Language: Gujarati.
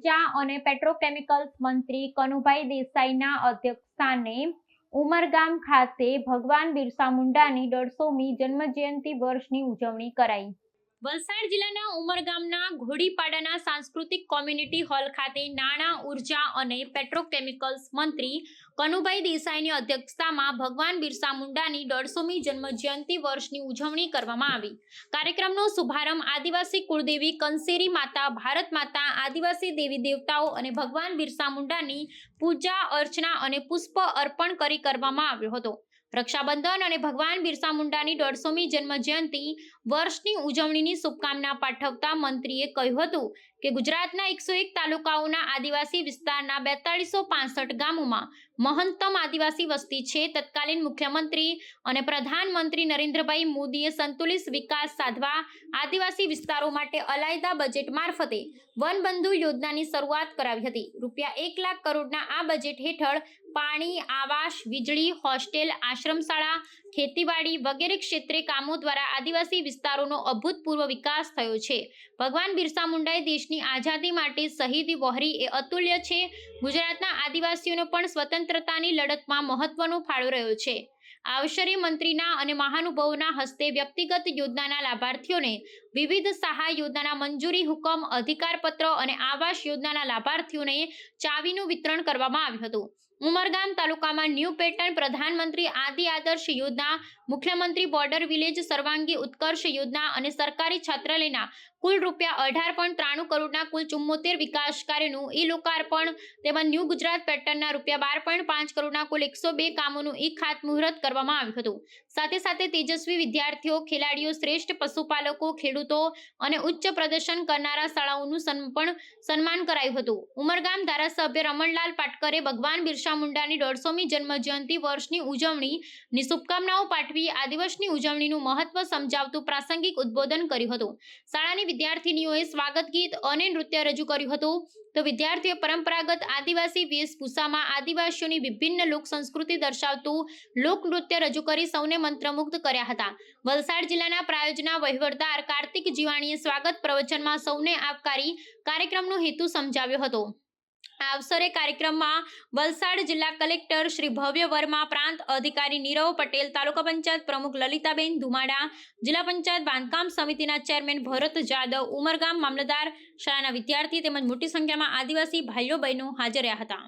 ઊર્જા અને પેટ્રોકેમિકલ્સ મંત્રી કનુભાઈ દેસાઈના અધ્યક્ષસ્થાને ઉમરગામ ખાતે ભગવાન બિરસા મુંડાની દોઢસોમી જન્મજયંતિ વર્ષની ઉજવણી કરાઈ. વલસાડ જિલ્લાના ઉમર ગામના ઘોડીપાડાના સાંસ્કૃતિક કોમ્યુનિટી હોલ ખાતે નાણાં, ઊર્જા અને પેટ્રોકેમિકલ્સ મંત્રી કનુભાઈ દેસાઈની અધ્યક્ષતામાં ભગવાન બિરસા મુંડાની દોઢસોમી જન્મજયંતિ વર્ષની ઉજવણી કરવામાં આવી. કાર્યક્રમનો શુભારંભ આદિવાસી કુળદેવી કંસેરી માતા, ભારત માતા, આદિવાસી દેવી દેવતાઓ અને ભગવાન બિરસા મુંડાની પૂજા અર્ચના અને પુષ્પ અર્પણ કરી કરવામાં આવ્યો હતો. રક્ષાબંધન અને ભગવાન બિરસા મુંડાની દોઢસોમી જન્મજયંતિ વર્ષની ઉજવણીની શુભકામના પાઠવતા મંત્રીએ કહ્યું હતું કે ગુજરાતના એકસો એક તાલુકાઓના આદિવાસી વિસ્તારના બેતાળીસો પાસઠ ગામોમાં મહંતમ આદિવાસી વસ્તી છે. તત્કાલીન મુખ્યમંત્રી અને પ્રધાનમંત્રી નરેન્દ્રભાઈ મોદીએ સંતુલિત વિકાસ સાધવા આદિવાસી વિસ્તારો માટે અલાયદા બજેટ મારફતે વનબંધુ યોજનાની શરૂઆત કરાવી હતી. રૂપિયા એક લાખ કરોડના આ બજેટ હેઠળ પાણી, આવાસ, વીજળી, હોસ્ટેલ, આશ્રમશાળા, ખેતીવાડી વગેરે ક્ષેત્રે કામો દ્વારા આદિવાસી વિસ્તારોનો અભૂતપૂર્વ વિકાસ થયો છે. ભગવાન બિરસા મુંડાએ દેશની આઝાદી માટે શહીદી વહોરી એ અતુલ્ય છે. ગુજરાતના આદિવાસીઓનો પણ સ્વતંત્રતાની લડતમાં મહત્વનો ફાળો રહ્યો છે. આવશરી મંત્રીના અને મહાનુભાવોના હસ્તે વ્યક્તિગત યોજનાના લાભાર્થીઓને વિવિધ સહાય યોજનાના મંજૂરી હુકમ, અધિકારપત્ર અને આવાસ યોજનાના લાભાર્થીઓને ચાવીનું વિતરણ કરવામાં આવ્યું હતું. ઉમરગામ તાલુકામાં ન્યૂ પેટર્ન પ્રધાનમંત્રી આદિ આદર્શ યોજના, મુખ્યમંત્રી બોર્ડર વિલેજ સર્વાંગી ઉત્કર્ષ યોજના અને સરકારી છાત્રાલયના કુલ રૂપિયા અઢાર પોઈન્ટ ત્રાણું કરોડના કુલ ચુમ્મોતેર વિકાસ કાર્યનું ઈ લોકાર્પણ તેમજ ન્યૂ ગુજરાત પેટર્નના રૂપિયા બાર પોઈન્ટ પાંચ કરોડના કુલ એકસો બે કામોનું ઈ ખાતમુહૂર્ત કરવામાં આવ્યું હતું. સાથે સાથે તેજસ્વી વિદ્યાર્થીઓ, ખેલાડીઓ, શ્રેષ્ઠ પશુપાલકો, ખેડૂતો અને ઉચ્ચ પ્રદર્શન કરનારા શાળાઓનું પણ સન્માન કરાયું હતું. ઉમરગામ ધારાસભ્ય રમણલાલ પાટકરે ભગવાન બિરસા મુંડાની દોઢસોમી જન્મજયંતિ વર્ષની ઉજવણીની શુભકામનાઓ પાઠવી આ દિવસની ઉજવણીનું મહત્વ સમજાવતું પ્રાસંગિક ઉદ્બોધન કર્યું હતું. શાળાની વિદ્યાર્થીનીઓએ સ્વાગત ગીત અને નૃત્ય રજૂ કર્યું હતું. તો વિદ્યાર્થીઓ પરંપરાગત આદિવાસી વેશભૂષામાં આદિવાસીઓની વિભિન્ન લોક સંસ્કૃતિ દર્શાવતું લોક નૃત્ય રજૂ કરી સૌને મંત્રમુગ્ધ કર્યા હતા. વલસાડ જિલ્લાના પ્રાયોજના વહીવટદાર કાર્તિક જીવાણીએ સ્વાગત પ્રવચનમાં સૌને આવકારી કાર્યક્રમનો હેતુ સમજાવ્યો હતો. આ અવસરે કાર્યક્રમમાં વલસાડ જિલ્લા કલેક્ટર શ્રી ભવ્ય વર્મા, પ્રાંત અધિકારી નીરવ પટેલ, તાલુકા પંચાયત પ્રમુખ લલિતાબેન ધુમાડા, જિલ્લા પંચાયત બાંધકામ સમિતિના ચેરમેન ભરત જાદવ, ઉમરગામ મામલતદાર શાળાના વિદ્યાર્થી તેમજ મોટી સંખ્યામાં આદિવાસી ભાઈઓ બહેનો હાજર રહ્યા હતા.